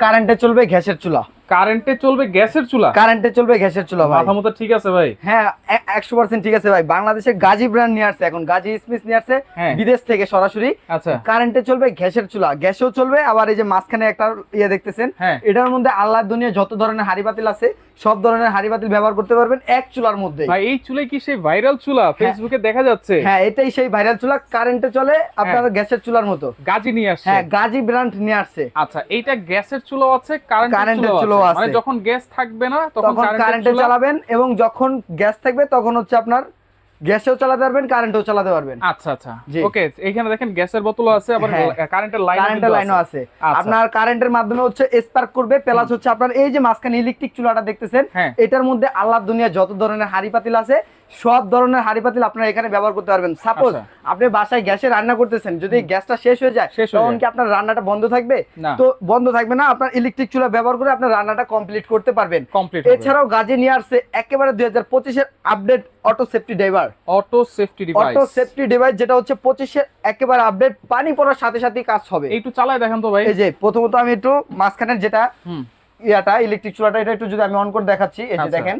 কারেন্টে চলবে গ্যাসের চুলা। কারেন্টে চলবে গ্যাসের চুলা? কারেন্টে চলবে গ্যাসের চুলা ভাই। মাথা মতো ঠিক আছে ভাই? হ্যাঁ এ- একশো পার্সেন্ট ঠিক আছে ভাই। বাংলাদেশে গাজী ব্র্যান্ড নিয়ে আসছে এখন। গাজী স্মিথ নিয়ে আসছে হ্যাঁ। বিদেশ থেকে সরাসরি। আচ্ছা। কারেন্টে চলবে গ্যাসের চুলা। গ্যাসেও চলবে আবার এই যে মাঝখানে একটা ইয়ে দেখতেছেন হ্যাঁ। এটার মধ্যে আল্লাহর দুনিয়া যত ধরনের হাড়ি বাতিল আছে সব ধরনের হাড়ি বাতিল ব্যবহার করতে পারবেন এক চুলার মধ্যে ভাই এই চুলাই কি সেই ভাইরাল চুলা? ফেসবুকে দেখা যাচ্ছে। হ্যাঁ এটাই সেই ভাইরাল চুলা। কারেন্টে চলে আপনার গ্যাসের চুলার মতো। গাজি নিয়ে আসছে। হ্যাঁ গাজী ব্র্যান্ড নিয়ে আসছে। আচ্ছা এইটা গ্যাসের চুলাও আছে কারেন্টের কারেন্টের চুলাও চুলাও আছে। মানে যখন গ্যাস থাকবে না তখন কারেন্টে চালাবেন এবং যখন গ্যাস থাকবে তখন হচ্ছে আপনার গ্যাসেও চালাতে পারবেন কারেন্টও চালাতে পারবেন। আচ্ছা আচ্ছা। ওকে এখানে দেখেন গ্যাসের বোতলও আছে আবার। কারেন্টের লাইন কারেন্টের লাইনও আছে। আচ্ছা। আপনার কারেন্টের মাধ্যমে হচ্ছে স্পার্ক করবে প্লাস হচ্ছে আপনার এই যে মাঝখানে ইলেকট্রিক চুলাটা দেখতেছেন হ্যাঁ। এটার মধ্যে আল্লাহ দুনিয়া যত ধরনের হাড়ি পাতিল আছে সব ধরনের হাড়ি পাতিল আপনারা এখানে ব্যবহার করতে পারবেন। সাপোজ আচ্ছা। আপনি বাসায় গ্যাসে রান্না করতেছেন যদি গ্যাসটা শেষ হয়ে যায় তখন কি আপনার রান্নাটা বন্ধ থাকবে। তো বন্ধ থাকবে না আপনার ইলেকট্রিক চুলা ব্যবহার করে আপনার রান্নাটা কমপ্লিট করতে পারবেন। কমপ্লিট এছাড়াও গাজে নিয়ে আসছে একেবারে দুই হাজার পঁচিশের update auto safety driver auto safety device auto safety device যেটা হচ্ছে পঁচিশের একেবারে আপডেট পানি পড়ার সাথে সাথেই কাজ হবে। একটু চালায় দেখেন তো ভাই। এই যে প্রথমত আমি একটু মাঝখানের যেটা ইয়াটা ইলেকট্রিক চুলাটা এটা একটু যদি আমি অন করে দেখাচ্ছি এই যে আচ্ছা, দেখেন।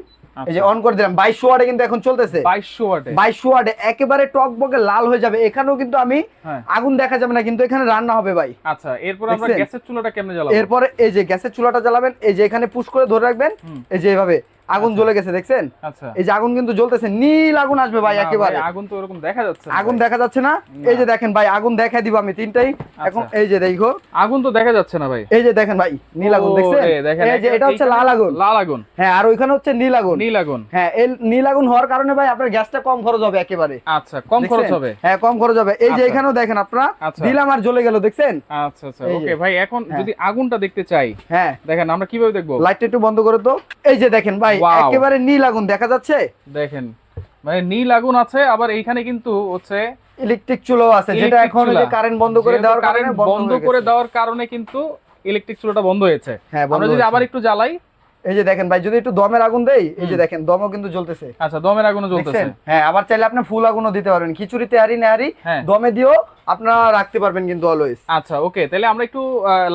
এই যে অন করে দিলাম। বাইশশো ওয়াটে কিন্তু এখন চলতেছে। 2200 ওয়াটে বাইশশো ওয়াটে একেবারে টক বকে লাল হয়ে যাবে। এখানেও কিন্তু আমি হ্যাঁ। আগুন দেখা যাবে না কিন্তু এখানে রান্না হবে ভাই। আচ্ছা এরপর আমরা গ্যাসের চুলাটা কেমনে জ্বালাবো? এরপরে এই যে গ্যাসের চুলাটা জ্বালাবেন এই যে এখানে পুশ করে ধরে রাখবেন এই যে এভাবে। আগুন জ্বলে গেছে দেখছেন? আচ্ছা। এই যে আগুন কিন্তু জ্বলতেছে নীল আগুন আসবে ভাই একেবারে। আগুন তো ওরকম দেখা যাচ্ছে আগুন দেখা যাচ্ছে না? এই যে দেখেন ভাই আগুন দেখাই দিব আমি তিনটাই। এখন আচ্ছা। এই যে দেখো। আগুন তো দেখা যাচ্ছে না ভাই। এই যে দেখেন ভাই নীল আগুন দেখছেন? এই যে এটা হচ্ছে লাল আগুন। লাল আগুন। হ্যাঁ আর ওইখানে হচ্ছে নীল আগুন। নীল আগুন। হ্যাঁ এই নীল আগুন হওয়ার কারণে ভাই আপনার গ্যাসটা কম খরচ হবে একেবারে। আচ্ছা কম খরচ হবে? হ্যাঁ কম খরচ হবে। এই যে আচ্ছা। এখানেও দেখেন আপনারা আচ্ছা। দিলাম আর জ্বলে গেল দেখছেন? আচ্ছা আচ্ছা ওকে ভাই এখন হ্যাঁ। যদি আগুনটা দেখতে চাই হ্যাঁ। দেখেন আমরা কীভাবে দেখব? লাইটটা একটু বন্ধ করে তো। এই যে দেখেন ভাই Wow. একেবারে নীল আগুন দেখা যাচ্ছে? দেখেন মানে নীল আগুন আছে আবার এইখানে কিন্তু হচ্ছে ইলেকট্রিক চুলো আছে যেটা এখন যে কারেন্ট বন্ধ করে দেওয়ার কারণে বন্ধ বন্ধ করে দেওয়ার কারণে কিন্তু ইলেকট্রিক চুলোটা বন্ধ হয়েছে। হ্যাঁ, আমরা যদি আবার একটু জ্বালাই এই যে দেখেন ভাই যদি একটু দমের আগুন দেই এই যে দেখেন দমও কিন্তু জ্বলতেছে। আচ্ছা দমের আগুনও জ্বলতেছে। হ্যাঁ আবার চাইলে আপনি ফুল আগুনও দিতে পারবেন। খিচুড়িতে হারি নেহারি হ্যাঁ। দমে দিও আপনারা রাখতে পারবেন কিন্তু অলওয়েজ আচ্ছা ওকে তাহলে আমরা একটু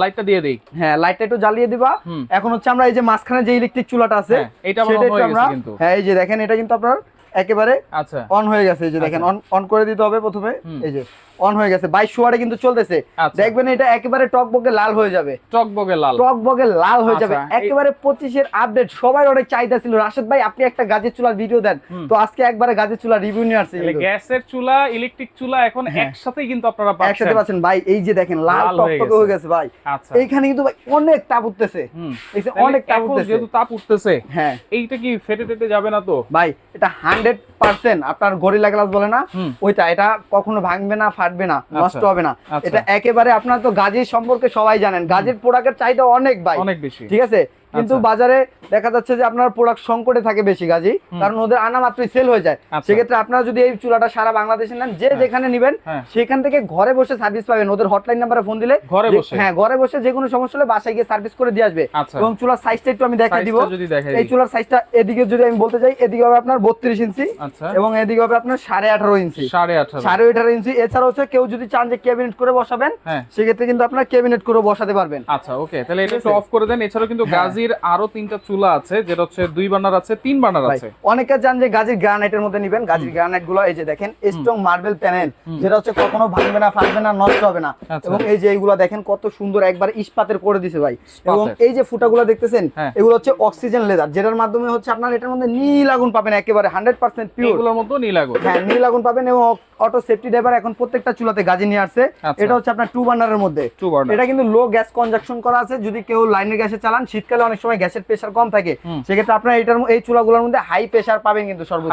লাইটটা দিয়ে দেই। হ্যাঁ লাইটটা একটু জ্বালিয়ে দিবা। এখন হচ্ছে আমরা এই যে মাঝখানে যে ইলেকট্রিক চুলাটা আছে হ্যাঁ, এটা আমার। হ্যাঁ এই যে দেখেন এটা কিন্তু আপনার একেবারে আচ্ছা। অন হয়ে গেছে এই যে দেখেন অন অন করে দিতে হবে প্রথমে এই যে অন হয়ে গেছে। বাইশ ওয়াটে কিন্তু চলতেছে। আচ্ছা। দেখবেন এটা একেবারে টক বকে লাল হয়ে যাবে। টকবগে লাল। টক বকে লাল হয়ে যাবে। আচ্ছা, একেবারে পঁচিশের আপডেট সবার অনেক চাহিদা ছিল রাশেদ ভাই আপনি একটা গাজের চুলার ভিডিও দেন। তো আজকে একবারে গাজের চুলার রিভিউ নিয়ে আসছে গ্যাসের চুলা ইলেকট্রিক চুলা এখন হ্যাঁ। একসাথেই কিন্তু আপনারা একসাথে পাচ্ছেন। পাচ্ছেন ভাই এই যে দেখেন লাল লাল হয়ে গেছে। হয়ে গেছে। ভাই। আচ্ছা। এইখানে কিন্তু ভাই অনেক তাপ উঠতেছে। অনেক তাপ উঠতেছে। যেহেতু তাপ উঠতেছে হ্যাঁ। এইটা কি ফেটে ফেটে যাবে না তো? ভাই এটা হান্ড্রেড পার্সেন্ট আপনার গরিলা গ্লাস বলে না ওইটা এটা কখনো ভাঙবে না ফাটবে না নষ্ট হবে না। আচ্ছা। এটা একেবারে আপনার তো গাজীর সম্পর্কে সবাই জানেন। গাজীর প্রোডাক্টের চাহিদা অনেক ভাই। অনেক বেশি। ঠিক আছে? কিন্তু আচ্ছা। বাজারে দেখা যাচ্ছে যে আপনার প্রোডাক্ট সংকটে থাকে বেশি গাজী কারণ ওদের আনা মাত্রই সেল হয়ে যায়। আচ্ছা। সেক্ষেত্রে আপনারা যদি এই চুলাটা সারা বাংলাদেশে নেন যে যেখানে নেবেন হ্যাঁ। সেখান থেকে ঘরে বসে সার্ভিস পাবেন। ওদের হটলাইন নাম্বারে ফোন দিলে ঘরে বসে? হ্যাঁ ঘরে বসে যে কোনো সমস্যা হলে বাসায় গিয়ে সার্ভিস করে দিয়ে আসবে। আচ্ছা। এবং চুলার সাইজটা একটু আমি দেখাই দিব। এই চুলার সাইজটা এদিকে যদি আমি বলতে চাই এদিকে হবে আপনার বত্রিশ ইঞ্চি এবং এদিকে হবে আপনার সাড়ে আঠারো ইঞ্চি। সাড়ে আঠারো। সাড়ে আঠারো ইঞ্চি। এছাড়া হচ্ছে কেউ যদি চান যে ক্যাবিনেট করে বসাবেন হ্যাঁ। সেক্ষেত্রে কিন্তু আপনার ক্যাবিনেট করে বসাতে পারবেন। আচ্ছা ওকে তাহলে এটা একটু অফ করে দেন। এছাড়াও কিন্তু হ্যাঁ। গাজির আরও তিনটা চুলা আছে যেটা হচ্ছে দুই বার্নার আছে তিন বার্নার আছে। অনেকে চান যে গাজীর গ্রানাইটের মধ্যে নিবেন গাজীর গ্রানাইটগুলো এই যে দেখেন স্ট্রং মার্বেল প্যানেল যেটা হচ্ছে কখনো ভাঙবে না ফাটবে না নষ্ট হবে না। আচ্ছা। এবং এই যে এইগুলো দেখেন কত সুন্দর একবার ইস্পাতের করে দিছে ভাই। এবং এই যে ফুটাগুলো দেখতেছেন হ্যাঁ। এগুলো হচ্ছে অক্সিজেন লেদার যেটার মাধ্যমে হচ্ছে আপনার এটার মধ্যে নীল আগুন পাবেন একেবারে হান্ড্রেড পার্সেন্ট পিওর এগুলোর মধ্যে নীল আগুন। হ্যাঁ নীল আগুন পাবেন এবং অটো সেফটি ড্রাইভার এখন প্রত্যেকটা চুলাতে গাজি নিয়ে আসছে। আচ্ছা। এটা হচ্ছে আপনার টু বার্নারের মধ্যে। এটা কিন্তু লো গ্যাস কনজাকশন করা আছে যদি কেউ লাইনের গ্যাসে চালান শীতকালে অনেক সময় গ্যাসের প্রেশার কম থাকে। সেক্ষেত্রে আপনার এটার এই চুলাগুলোর মধ্যে হাই প্রেশার পাবেন কিন্তু সর্বোচ্চ।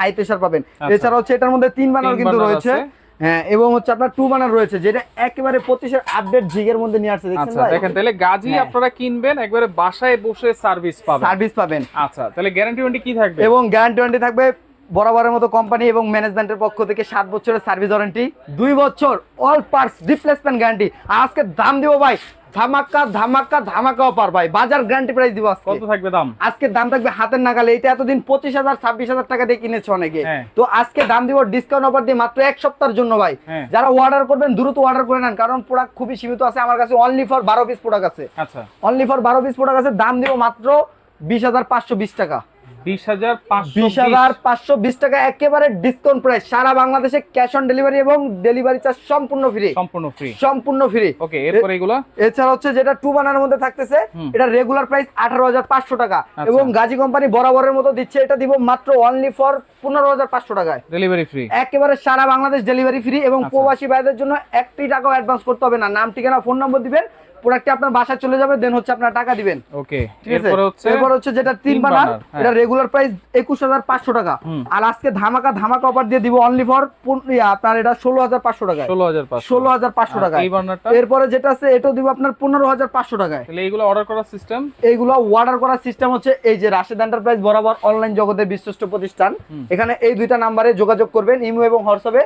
হাই প্রেশার পাবেন। আচ্ছা। এছাড়া হচ্ছে এটার মধ্যে তিন বার্নার তিন কিন্তু রয়েছে। হ্যাঁ এবং হচ্ছে আপনার টু বার্নার রয়েছে যেটা একেবারে পঁচিশের আপডেট জিগের মধ্যে নিয়ে আসছে দেখছেন আচ্ছা ভাই? দেখেন তাহলে গাজি হ্যাঁ। আপনারা কিনবেন একবারে বাসায় বসে সার্ভিস পাবেন। সার্ভিস পাবেন। আচ্ছা তাহলে গ্যারান্টি ওয়ারেন্টি কি থাকবে? এবং গ্যারান্টি ওয়ারেন্টি থাকবে বরাবরের মতো কোম্পানি এবং ম্যানেজমেন্টের পক্ষ থেকে সাত বছরের সার্ভিস ওয়ারেন্টি দুই বছর অল পার্টস রিপ্লেসমেন্ট গ্যারান্টি আজকে দাম দিব ভাই ধামাকা ধামাকা ধামাকা অফার ভাই। বাজার গ্যারান্টি প্রাইস দিব আজকে। কত থাকবে দাম? আজকে দাম থাকবে হাতের নাগালে। এটা এতদিন পঁচিশ হাজার ছাব্বিশ হাজার টাকা দিয়ে কিনেছে অনেকে। হ্যাঁ। তো আজকে দাম দিব ডিসকাউন্ট অফার দিয়ে মাত্র এক সপ্তাহের জন্য ভাই। হ্যাঁ। যারা অর্ডার করবেন দ্রুত অর্ডার করে নেন। কারণ প্রোডাক্ট খুবই সীমিত আছে। আমার কাছে অনলি ফর বারো পিস প্রোডাক্ট আছে। আচ্ছা। অনলি ফর বারো পিস প্রোডাক্ট আছে। দাম দিব মাত্র বিশ হাজার পাঁচশো বিশ টাকা। বিশ হাজার পাঁচশো বিশ। হাজার পাঁচশো বিশ টাকা একেবারে ডিসকাউন্ট প্রাইস সারা বাংলাদেশে ক্যাশ অন ডেলিভারি এবং ডেলিভারি চার্জ সম্পূর্ণ ফ্রি সম্পূর্ণ ফ্রি সম্পূর্ণ ফ্রি ওকে এরপরে এগুলো? এছাড়া হচ্ছে যেটা টু বানানোর মধ্যে থাকতেছে এটা রেগুলার প্রাইস আঠারো হাজার পাঁচশো টাকা। আচ্ছা। এবং গাজী কোম্পানি বরাবরের মতো দিচ্ছে এটা দিব মাত্র অনলি ফর পনেরো হাজার পাঁচশো টাকায়। ডেলিভারি ফ্রি একেবারে সারা বাংলাদেশ ডেলিভারি ফ্রি এবং আচ্ছা। প্রবাসী ভাইদের জন্য একটি টাকাও অ্যাডভান্স করতে হবে না। নাম ঠিকানা ফোন নম্বর দিবেন প্রোডাক্টটি আপনার বাসায় চলে যাবে দেন হচ্ছে আপনার টাকা দিবেন। ওকে ঠিক আছে? এরপর হচ্ছে যেটা তিন বানার হ্যাঁ। এটা রেগুলার প্রাইস একুশ হাজার পাঁচশো টাকা। আর আজকে ধামাকা ধামাকা অফার দিয়ে দিব অনলি ফর আপনার এটা টাকায়। এই বার্নারটা এরপরে যেটা আছে এটাও দিব আপনার পনেরো হাজার পাঁচশো টাকায়। তাহলে এইগুলো অর্ডার করার সিস্টেম এইগুলো অর্ডার করার সিস্টেম হচ্ছে এই যে রাশেদ এন্টারপ্রাইজ বরাবর অনলাইন জগতের বিশ্বস্ত প্রতিষ্ঠান। এখানে এই দুইটা নাম্বারে যোগাযোগ করবেন ইমো এবং হোয়াটসঅ্যাপে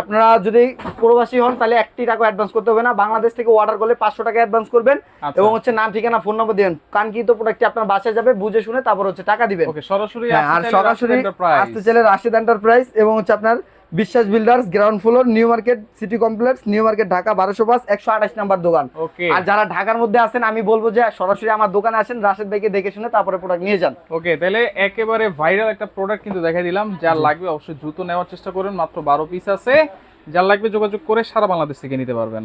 আপনারা যদি প্রবাসী হন তাহলে একটি টাকা অ্যাডভান্স করতে হবে না। বাংলাদেশ থেকে অর্ডার করলে পাঁচশো টাকা অ্যাডভান্স করবেন আচ্ছা। এবং হচ্ছে নাম ঠিকানা ফোন নম্বর দিবেন। কানকিত প্রোডাক্টটি আপনার বাসায় যাবে বুঝে শুনে তারপর হচ্ছে টাকা দিবেন। সরাসরি হ্যাঁ আর সরাসরি। আসতে চাইলে রাশিদ এন্টারপ্রাইজ এবং হচ্ছে আপনার Biswas builders ground floor new market city complex new market Dhaka বারোশো পাঁচ একশো আঠাশ নাম্বার দোকান। আর যারা ঢাকার মধ্যে আছেন আমি বলব যে সরাসরি আমার দোকানে আসেন রাশেদ ভাইকে দেখে শুনে তারপরে প্রোডাক্ট নিয়ে যান। ওকে তাহলে একেবারে ভাইরাল একটা প্রোডাক্ট কিন্তু দেখাই দিলাম যার লাগবে অবশ্যই দ্রুত নেওয়ার চেষ্টা করেন মাত্র বারো পিস আছে। যার লাগবে যোগাযোগ করে সারা বাংলাদেশ থেকে নিতে পারবেন।